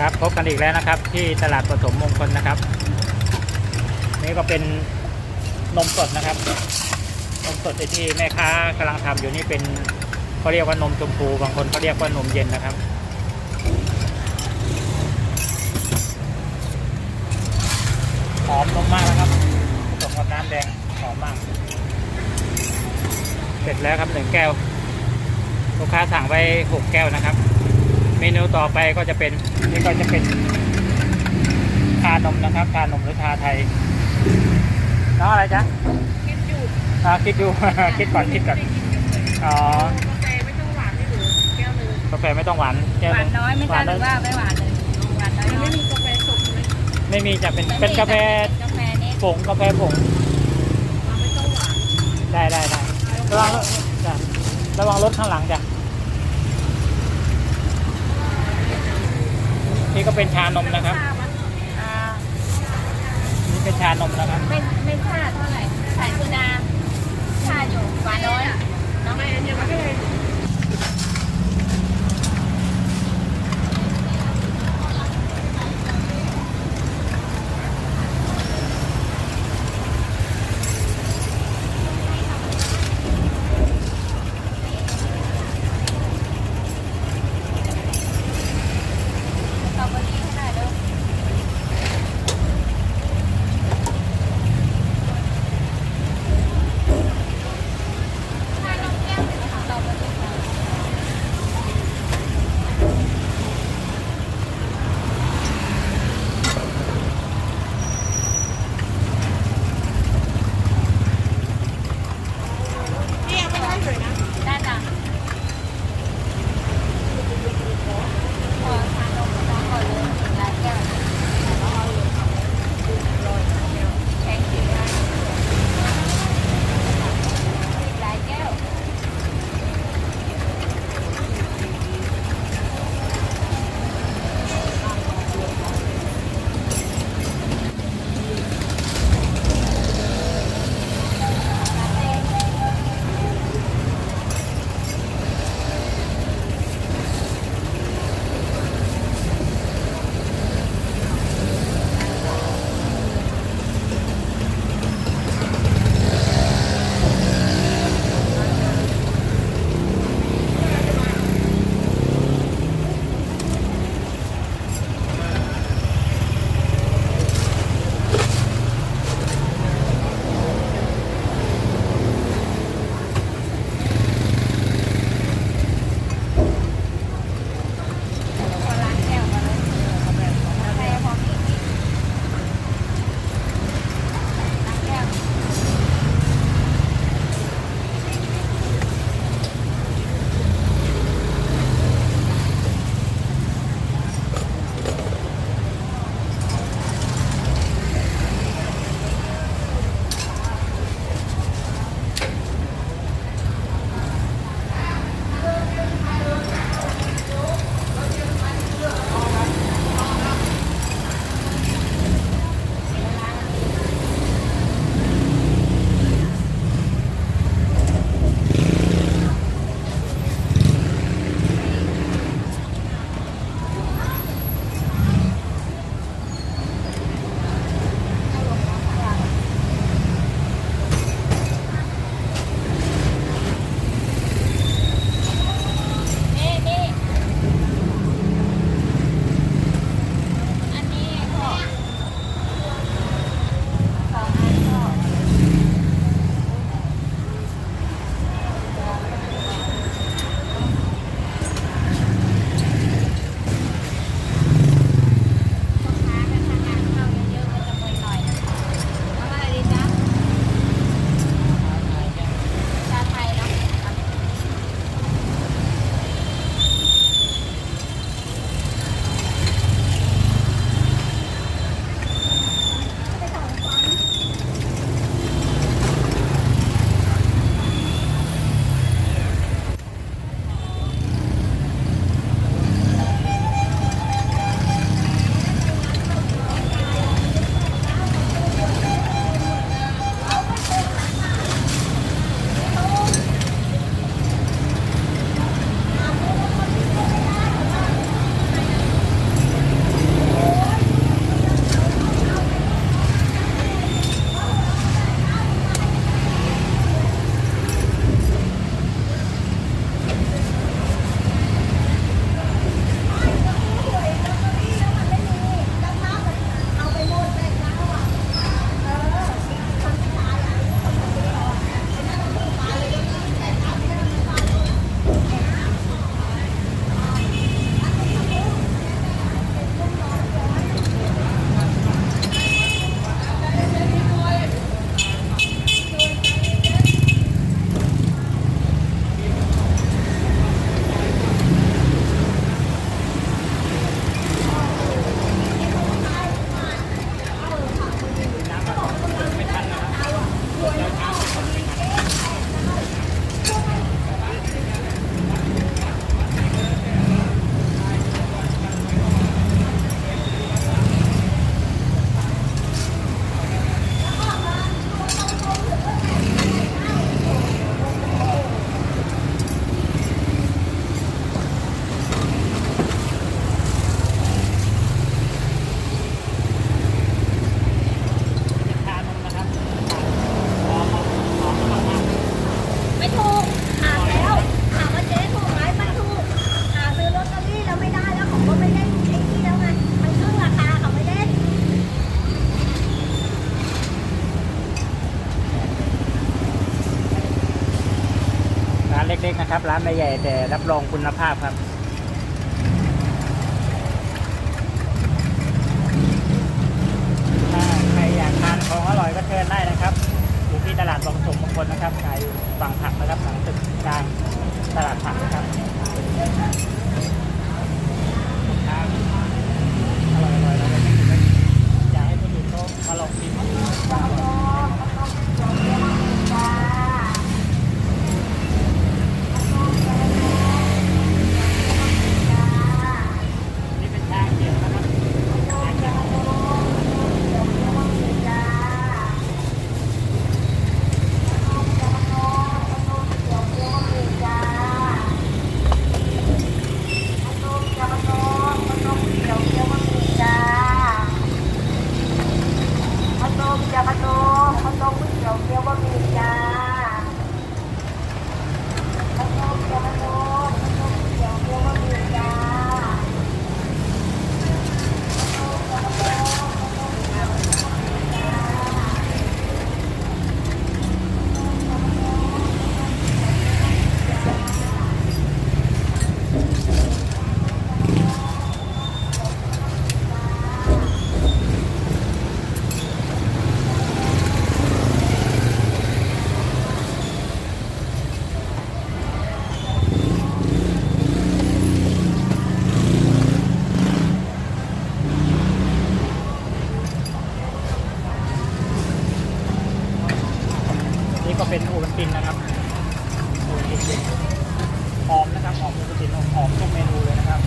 ครับพบกันอีกแล้วนะครับ ที่ตลาดปฐมมงคลนะครับ นี่ก็เป็นนมสดนะครับ นมสดที่แม่ค้ากำลังทำอยู่นี่เป็นเขาเรียกว่านมชมพูบางคนเขาเรียกว่านมเย็นนะครับหอมนมมากนะครับผสมกับน้ำแดงหอมมาก เสร็จแล้วครับหนึ่งแก้ว ลูกค้าสั่งไว้หกแก้วนะครับ เมนูต่อไปก็จะเป็นนี่ก็จะเป็นชานมนะครับชานมหรือชาไทยน้องอะไรจ๊ะคิดอยู่อ่าคิดดูคิดก่อนคิดก่อนอ๋อกาแฟไม่ต้องหวานไม่หรือแก้วหนึงกาแฟไม่ต้องหวานแก้วหวานน้อยไม่ทราบหน้รือว่าไม่หวานเลยหวานน้อยยังไม่ไม่มีมีกาแฟสดเลยไม่มีจะเป็นเป็นกาแฟกาแฟนี่ผงกาแฟผงเราไม่ต้องหวานได้ได้ได้ระวังจ้ะระวังรถข้างหลังจ้ะ นี่ก็เป็นชานมนะครับอ่านี่เป็นชานมนะครับ ไม่ไม่ค่าเท่าไหร่ขายคือนา ครับร้านไม่ใหญ่แต่รับรองคุณภาพครับ ถ้าใครอยากทานของอร่อยก็เชิญได้นะครับ อยู่ที่ตลาดบางสมมงคลนะครับขายอยู่ฝั่งผักนะครับหลังตึกกลางตลาดผักนะครับครับอร่อยอร่อยเราไม่กินไม่อยากให้คนอื่นเขามาลองกินนี่เป็นชาเขียวนะครับชาเขียว นี่ก็ เป็นอูบันตินนะครับอูบันตินหอมนะครับหอมอูบันตินหอมทุกเมนูเลยนะครับ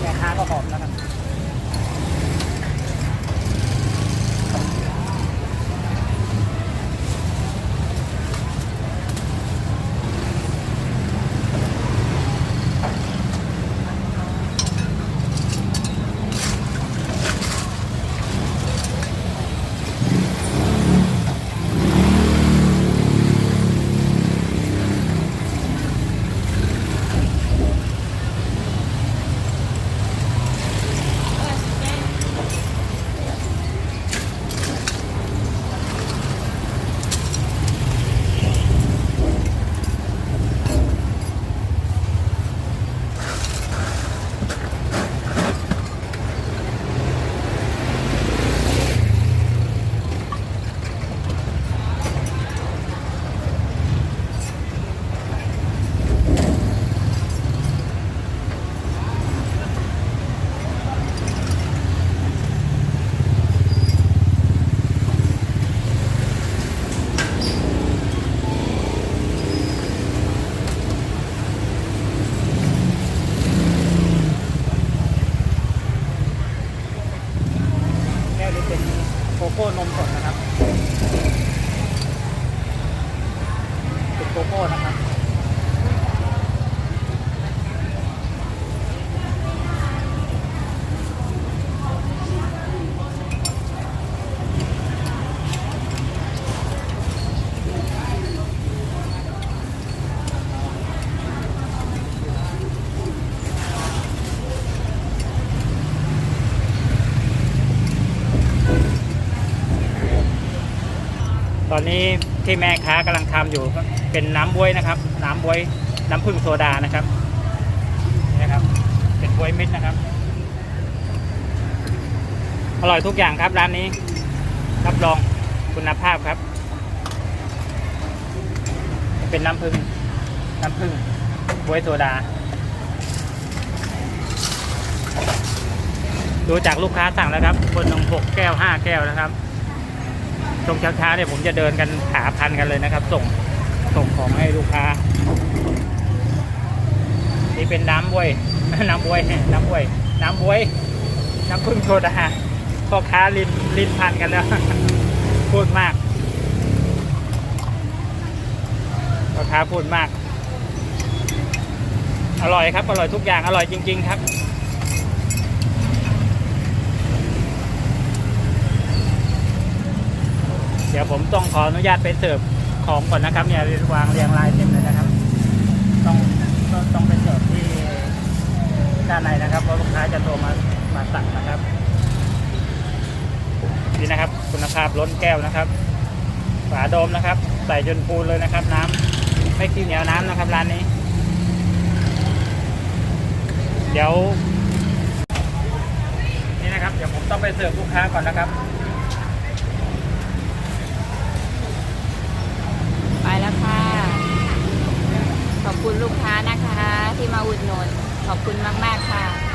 แม่ค้าก็หอมนะครับ แก้วนี้เป็น โกโก้นมสดนะครับเป็นโกโก้นะครับ นนี้ที่แม่ค้ากำลังทำอยู่ก็เป็นน้ำบวยนะครับ น้ำบวยน้ำผึ้งโซดานะครับนี่นะครับ เป็นบวยเม็ดนะครับ อร่อยทุกอย่างครับร้านนี้ รับรองคุณภาพครับ เป็นน้ำผึ้งน้ำผึ้งบวยโซดา ดูจากลูกค้าสั่งแล้วครับ คนหนึ่งหกแก้วห้าแก้วนะครับ ช่วงเช้าๆเนี่ยผมจะเดินกันขาพันกันเลยนะครับ ส่งส่งของให้ลูกค้า นี่เป็นน้ำบวย น้ำบวยน้ำบวย น้ำบวย น้ำพึ่งโซดาพ่อค้าลินลินพันกันแล้ว พูดมากพ่อค้าพูดมาก อร่อยครับ อร่อยทุกอย่างอร่อยจริง ๆ ครับี๋ยวผมต้องขออนุญาตไปเสิร์ฟของก่อนนะครับเนี่ยวางเรียงรายเต็มเลยนะครับ ต้องต้องไปเสิร์ฟที่ด้านในนะครับเพราะลูกค้าจะโทรมามาสั่งนะครับนี่นะครับ คุณภาพล้นแก้วนะครับ ฝาโดมนะครับ ใส่จนปูนเลยนะครับ น้ำ ไม่ขี้เหนียวน้ำนะครับร้านนี้ เดี๋ยวนี่นะครับ เดี๋ยวผมต้องไปเสิร์ฟลูกค้าก่อนนะครับ ขอบคุณลูกค้านะคะ ที่มาอุดหนุนขอบคุณมาก ๆ ค่ะ